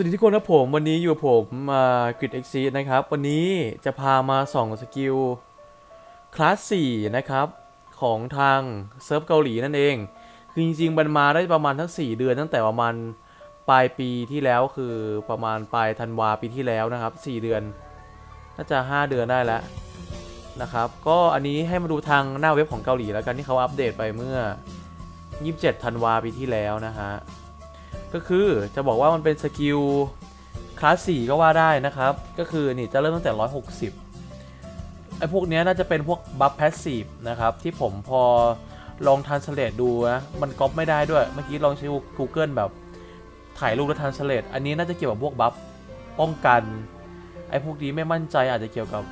วัสดีทุกคนครับผมวันนี้อยู่กับผมมากริดเอ็กซีนะครับ วันนี้จะพามาส่องสกิลคลาส 4 นะครับ ของทางเซิร์ฟเกาหลีนั่นเอง คือจริงๆมันมาได้ประมาณทั้ง 4 เดือนตั้งแต่ประมาณปลายปีที่แล้วคือประมาณปลายธันวาปีที่แล้วนะครับ 4 เดือน น่าจะ 5 เดือนได้แล้วนะครับ ก็อันนี้ให้มาดูทางหน้าเว็บของเกาหลีแล้วกันที่เขาอัปเดตไปเมื่อ 27ธันวาปีที่แล้วนะฮะ ก็คือจะบอกว่ามันเป็นสกิลคลาสสี่ก็ว่าได้นะครับ ก็คือนี่จะเริ่มตั้งแต่ 160ไอ้พวกนี้น่าจะเป็นพวกบัฟแพสซีฟนะครับ ที่ผมพอลองทันสเลตดูนะมันก๊อปไม่ได้ด้วย เมื่อกี้ลองใช้ Google แบบถ่ายรูปแล้วทันสเลตอันนี้น่าจะเกี่ยวกับพวกบัฟป้องกัน ไอ้พวกนี้ไม่มั่นใจอาจจะเกี่ยวกับ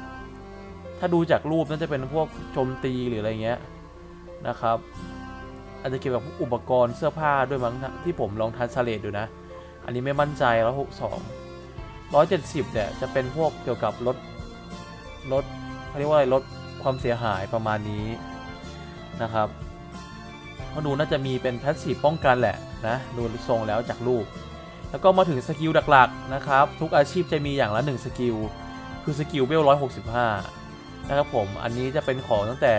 ถ้าดูจากรูปน่าจะเป็นพวกโจมตีหรืออะไรเงี้ยนะครับ อาจจะเกี่ยวกับอุปกรณ์เสื้อผ้าด้วยมั้งนะที่ผมลองทันสเลตดูนะ อันนี้ไม่มั่นใจแล้วหกสองร้อยเจ็ดสิบเนี่ยจะเป็นพวกเกี่ยวกับรถรถเขาเรียกว่าอะไรรถความเสียหายประมาณนี้นะครับเขาดูน่าจะมีเป็นแพสซีฟป้องกันแหละนะดูทรงแล้วจากรูป แล้วก็มาถึงสกิลหลักๆนะครับ ทุกอาชีพจะมีอย่างละ1สกิลคือสกิลเวล165 นะครับผมอันนี้จะเป็นของตั้งแต่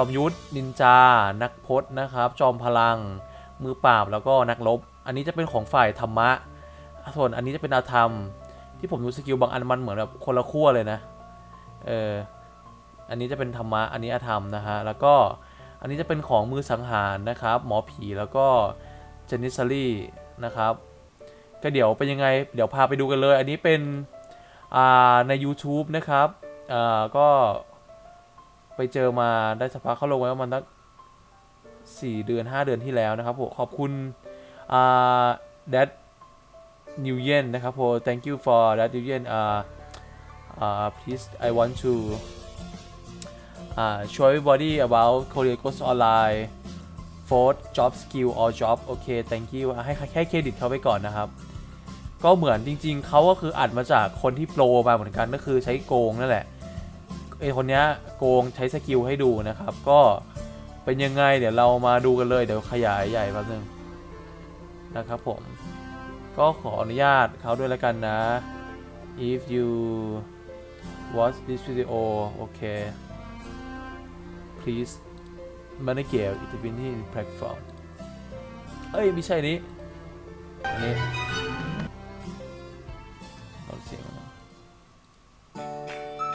จอมยุทธนินจา นักพจน์นะครับ จอมพลัง มือปราบแล้วก็นักรบ อันนี้จะเป็นของฝ่ายธรรมะ ส่วนอันนี้จะเป็นอาธรรม ที่ผมดูสกิลบางอันมันเหมือนแบบคนละขั้วเลยนะ เออ อันนี้จะเป็นธรรมะ อันนี้อาธรรมนะฮะ แล้วก็อันนี้จะเป็นของมือสังหารนะครับ หมอผีแล้วก็เจนิสลี่นะครับ ก็เดี๋ยวเป็นยังไง เดี๋ยวพาไปดูกันเลย อันนี้เป็นอ่าใน YouTube นะครับอ่าก็ ไปเจอมาได้สักพักเขาลงไว้ว่ามันตั้งสี่เดือน 5 เดือนที่แล้วนะครับผมขอบคุณอ่า that new yen นะครับผม thank you for that new yen อ่าอ่า please I want to อ่า show everybody about Korea Ghost Online fourth job skill or job โอเค thank you ให้ให้เครดิตเขาไปก่อนนะครับ ก็เหมือนจริงๆ เขาก็คืออัดมาจากคนที่โปรมาเหมือนกันก็คือใช้โกงนั่นแหละ ไอคนเนี้ยโกงใช้สกิลให้ดูนะครับ ก็เป็นยังไงเดี๋ยวเรามาดูกันเลยเดี๋ยวขยายใหญ่แป๊บนึงนะครับผม ก็ขออนุญาตเขาด้วยแล้วกันนะ if you watch this video okay please manage activity platform เอ้ย ไม่ใช่นี้อันนี้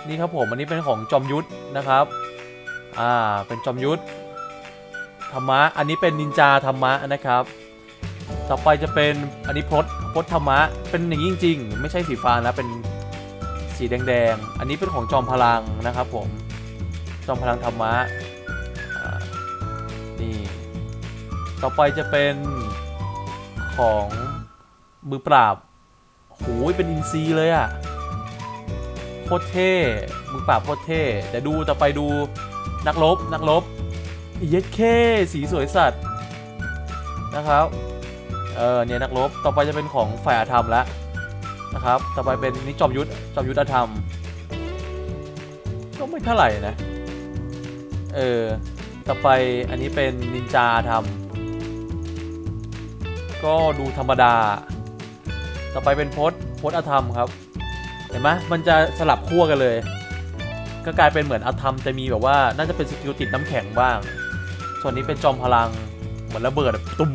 นี่ครับผมอันนี้เป็นของจอมยุทธนะครับ อ่า เป็นจอมยุทธธรรมะ อันนี้เป็นนินจาธรรมะนะครับ ต่อไปจะเป็นอันนี้พจน์พจน์ธรรมะ เป็นอย่างนี้จริง ๆ ไม่ใช่สีฟ้านะเป็นสีแดงๆ อันนี้เป็นของจอมพลังนะครับผม จอมพลังธรรมะอ่านี่ ต่อไปจะเป็นของมือปราบโหยเป็นอินซีเลยอะ โคตรเท่มือปราบโคตรเท่แต่ดูต่อไปดูนักรบนักรบเย็ดเคสีสวยสัตว์นะครับเออเนี่ยนักรบต่อไปจะเป็นของฝ่ายอาธรรมแล้วนะครับ ต่อไปเป็นนี่จอมยุทธจอมยุทธอาธรรม ก็ไม่เท่าไหร่นะ เออ ต่อไปอันนี้เป็นนินจาธรรม ก็ดูธรรมดา ต่อไปเป็นพจน์พจน์อาธรรมครับ ห็นไหมมันจะสลับขั้วกันเลย ก็กลายเป็นเหมือนอาธรรมจะมีแบบว่าน่าจะเป็นสกิลติดน้ำแข็งบ้าง ส่วนนี้เป็นจอมพลังเหมือนระเบิดแบบตุ้ม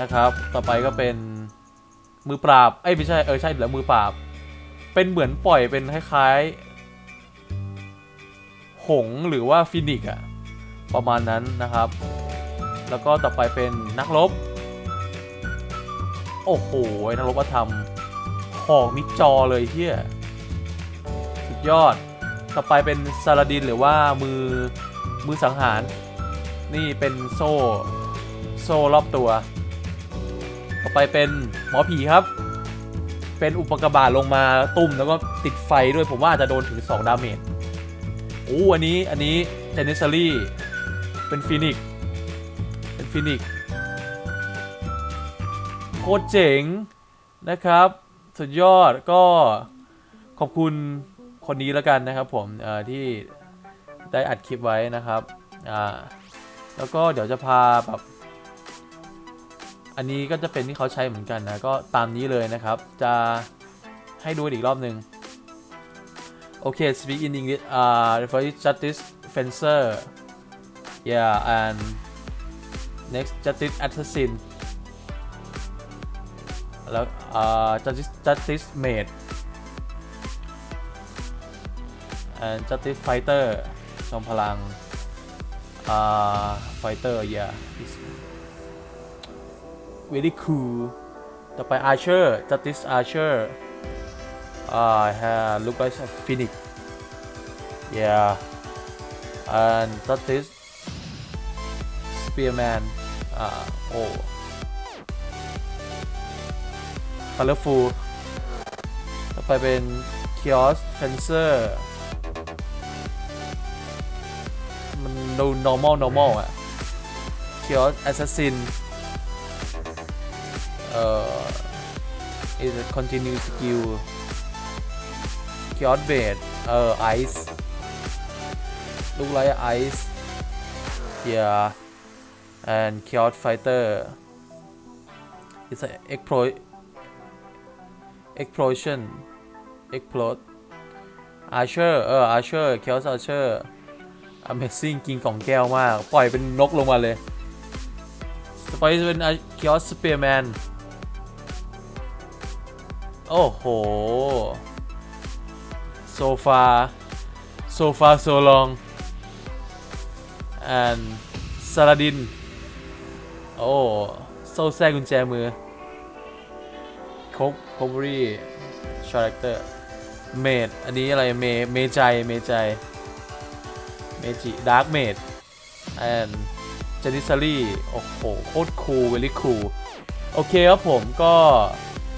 นะครับ ต่อไปก็เป็นมือปราบเอ้ยไม่ใช่เออใช่แล้วมือปราบ เป็นเหมือนปล่อยเป็นคล้ายๆ หงหรือว่าฟินิกอะประมาณนั้นนะครับ แล้วก็ต่อไปเป็นนักรบ โอ้โหนักรบอาธรรม หอกมิดจอเลยเที่ยสุดยอด ต่อไปเป็นซาลาดินหรือว่ามือมือสังหาร นี่เป็นโซ่ โซ่รอบตัว ต่อไปเป็นหมอผีครับ เป็นอุปกาบาลงมาตุ่มแล้วก็ติดไฟด้วยผมว่าอาจจะโดนถึง 2 ดาเมจโอ้อันนี้อันนี้เจเนซารี่เป็นฟินิกเป็นฟินิกโคตรเจ๋งนะครับ สุดยอดก็ขอบคุณคนนี้แล้วกันนะครับผมที่ได้อัดคลิปไว้นะครับอ่าแล้วก็เดี๋ยวจะพาแบบอันนี้ก็จะเป็นที่เขาใช้เหมือนกันนะก็ตามนี้เลยนะครับ จะให้ดูอีกรอบหนึ่งโอเค speak in English uh for justice fencer yeah and next justice assassin แล้ว uh justice justice maid and justice fighter จอมพลัง uh fighter yeah this very cool ต่อไป archer justice archer uh ha- look like a phoenix yeah and justice spearman อ่า colorful ต่อไปเป็น chaos fencer มันดู normal normal อะ chaos assassin เอ่อ is a continue skill chaos blade เอ่อ ice look like ice yeah and chaos fighter it's a exploit explosion explode archer เออ archer chaos archer amazing กินกล่องแก้วมาก ปล่อยเป็นนกลงมาเลยสไปซ์เป็น chaos spearman โอ้โห so far so far so long and ซาลาดิน โอ้โซ่แทรกกุญแจมือ ครบคบรีชารคเตอร์เมดอันนี้อะไรเมเมใจเมใจเมจิดาร์กเมดแอนเจนิซารีโอ้โหโคตรคูลเวลี่คูลโอเคครับผมก็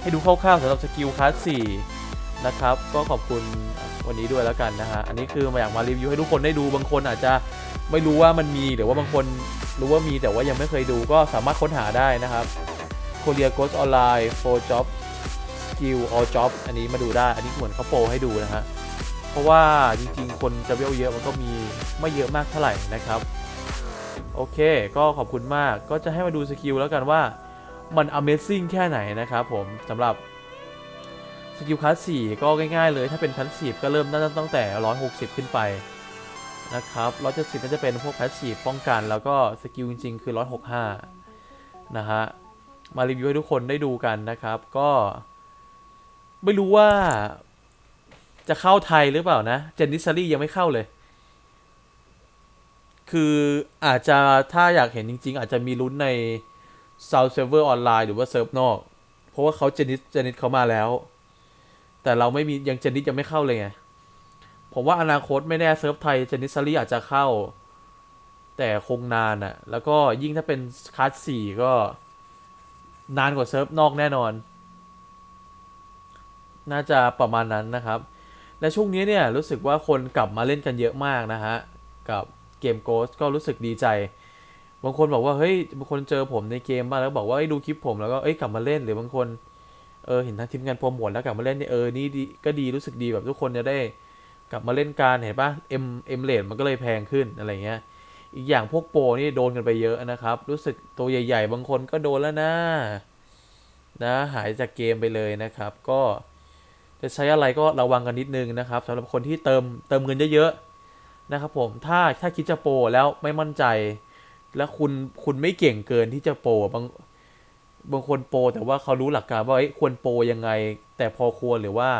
ให้ดูคร่าวๆสำหรับสกิลคลาส4นะครับ ก็ขอบคุณวันนี้ด้วยแล้วกันนะฮะ อันนี้คือมาอยากมารีวิวให้ทุกคนได้ดูบางคนอาจจะไม่รู้ว่ามันมีหรือว่าบางคนรู้ว่ามีแต่ว่ายังไม่เคยดูก็สามารถค้นหาได้นะครับ Korea Ghost Online for Job Skill or Job อันนี้มาดูได้ อันนี้เหมือนเขาโปรให้ดูนะฮะ เพราะว่าจริงๆ คนจะเวลเยอะมันก็มีไม่เยอะมากเท่าไหร่นะครับ โอเค ก็ขอบคุณมาก ก็จะให้มาดูสกิลแล้วกันว่ามัน Amazing แค่ไหนนะครับผมสำหรับสกิลคลาส4ก็ง่ายๆเลย ถ้าเป็นคลาส4ก็เริ่มน่าจะตั้งแต่ 160 ขึ้นไปนะครับ170น่าจะเป็นพวกแพสซีฟป้องกัน แล้วก็สกิลจริงๆ คือ165นะฮะ มารีวิวให้ทุกคนได้ดูกันนะครับ ก็ ไม่รู้ว่า จะเข้าไทยหรือเปล่านะ เจนนิสซารี่ยังไม่เข้าเลย คืออาจจะถ้าอยากเห็นจริง ๆ อาจจะมีลุ้นใน South Server ออนไลน์หรือว่าเซิร์ฟนอก เพราะว่าเขาเจนิสเจนิสเขามาแล้ว แต่เราไม่มียังเจนิสยังไม่เข้าเลยไง ผมว่าอนาคตไม่แน่เซิร์ฟไทยเจนิสซารีอาจจะเข้า แต่คงนานอะแล้วก็ยิ่งถ้าเป็นคลาสสี่ก็นานกว่าเซิร์ฟนอกแน่นอน น่าจะประมาณนั้นนะครับ และช่วงนี้เนี่ยรู้สึกว่าคนกลับมาเล่นกันเยอะมากนะฮะ กับเกมโกสก็รู้สึกดีใจ บางคนบอกว่าเฮ้ยบางคนเจอผมในเกมบ้างแล้วบอกว่าเอ้ดูคลิปผมแล้วก็เอ้ยกลับมาเล่นหรือบางคนเออเห็นทางทีมงานโปรโมทแล้วกลับมาเล่นเนี่ยเออนี่ดีก็ดีรู้สึกดีแบบทุกคนจะได้กลับมาเล่นการเห็นปะเอ็มเอ็มเลดมันก็เลยแพงขึ้นอะไรเงี้ยอีกอย่างพวกโปรนี่โดนกันไปเยอะนะครับ รู้สึกตัวใหญ่ ๆ บางคนก็โดนแล้วนะนะหายจากเกมไปเลยนะครับ ก็ จะใช้อะไรก็ระวังกันนิดนึงนะครับสำหรับคนที่เติมเติมเงินเยอะๆนะครับผมถ้าถ้าคิดจะโปรแล้วไม่มั่นใจ แล้วคุณคุณไม่เก่งเกินที่จะโปรบางบางคนโปรแต่ว่าเขารู้หลักการว่าเอ้ควรโปรยังไง แต่พอควรหรือว่า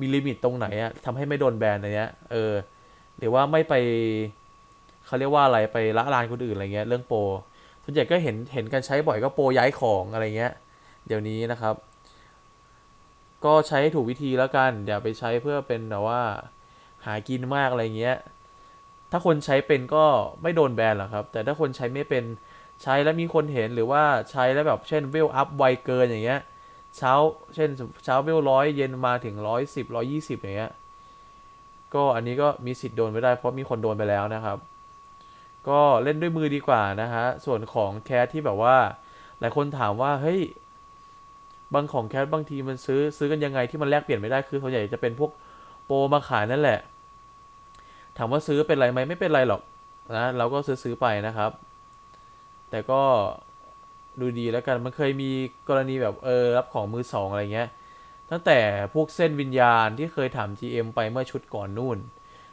มีลิมิตตรงไหนอะทำให้ไม่โดนแบนอะไรเงี้ยเออหรือว่าไม่ไปเขาเรียกว่าอะไรไปละลานคนอื่นอะไรเงี้ยเรื่องโปรส่วนใหญ่ก็เห็นเห็นกันใช้บ่อยก็โปรย้ายของอะไรเงี้ย เดี๋ยวนี้นะครับ ก็ใช้ถูกวิธีแล้วกัน อย่าไปใช้เพื่อเป็นแบบว่า หากินมากอะไรเงี้ย ถ้าคนใช้เป็นก็ไม่โดนแบนหรอกครับ แต่ถ้าคนใช้ไม่เป็นใช้แล้วมีคนเห็นหรือว่าใช้แล้วแบบเช่นเวลอัพไวเกินอย่างเงี้ย เช้าเช่นเช้าเวลร้อยเย็นมาถึงร้อยสิบร้อยี่สิบอย่างเงี้ย ก็อันนี้ก็มีสิทธิ์โดนไปได้เพราะมีคนโดนไปแล้วนะครับ ก็เล่นด้วยมือดีกว่านะฮะ ส่วนของแคสที่แบบว่า หลายคนถามว่าเฮ้ย บางของแคสบางทีมันซื้อซื้อกันยังไงที่มันแลกเปลี่ยนไม่ได้คือส่วนใหญ่จะเป็นพวกโปรมาขายนั่นแหละ ถามว่าซื้อเป็นไรไหมไม่เป็นไรหรอกนะเราก็ซื้อซื้อไปนะครับ แต่ก็ดูดีแล้วกันมันเคยมีกรณีแบบเออรับของมือสองอะไรเงี้ย ตั้งแต่พวกเส้นวิญญาณที่เคยถาม GM ไปเมื่อชุดก่อนนู่น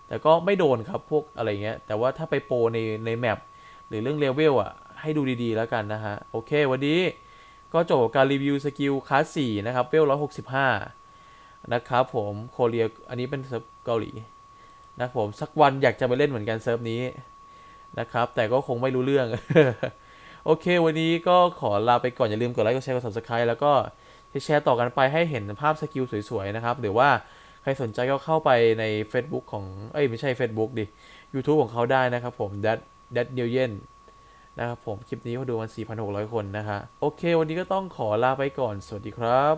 แต่ก็ไม่โดนครับพวกอะไรเงี้ย แต่ว่าถ้าไปโปรในในแมปหรือเรื่องเลเวลอะให้ดูดีๆแล้วกันนะฮะ โอเควันนี้ ก็จบการรีวิวสกิลคลาส4นะครับเวล165 นะครับผมโคเรียอันนี้เป็นเซิร์ฟเกาหลีนะผมสักวันอยากจะไปเล่นเหมือนกันเซิร์ฟนี้นะครับ แต่ก็คงไม่รู้เรื่อง โอเค วันนี้ก็ขอลาไปก่อน อย่าลืมกดไลค์กดแชร์กด subscribe แล้วก็แชร์ต่อกันไปให้เห็นภาพสกิลสวยๆ นะครับ หรือว่าใครสนใจก็เข้าไปใน Facebook ของ เอ้ย ไม่ใช่ Facebook ดิ YouTube ของเขาได้นะครับผม that that n e w y e n นะครับผมคลิปนี้เขาดูมัน4,600 คนนะฮะโอเค วันนี้ก็ต้องขอลาไปก่อนสวัสดีครับ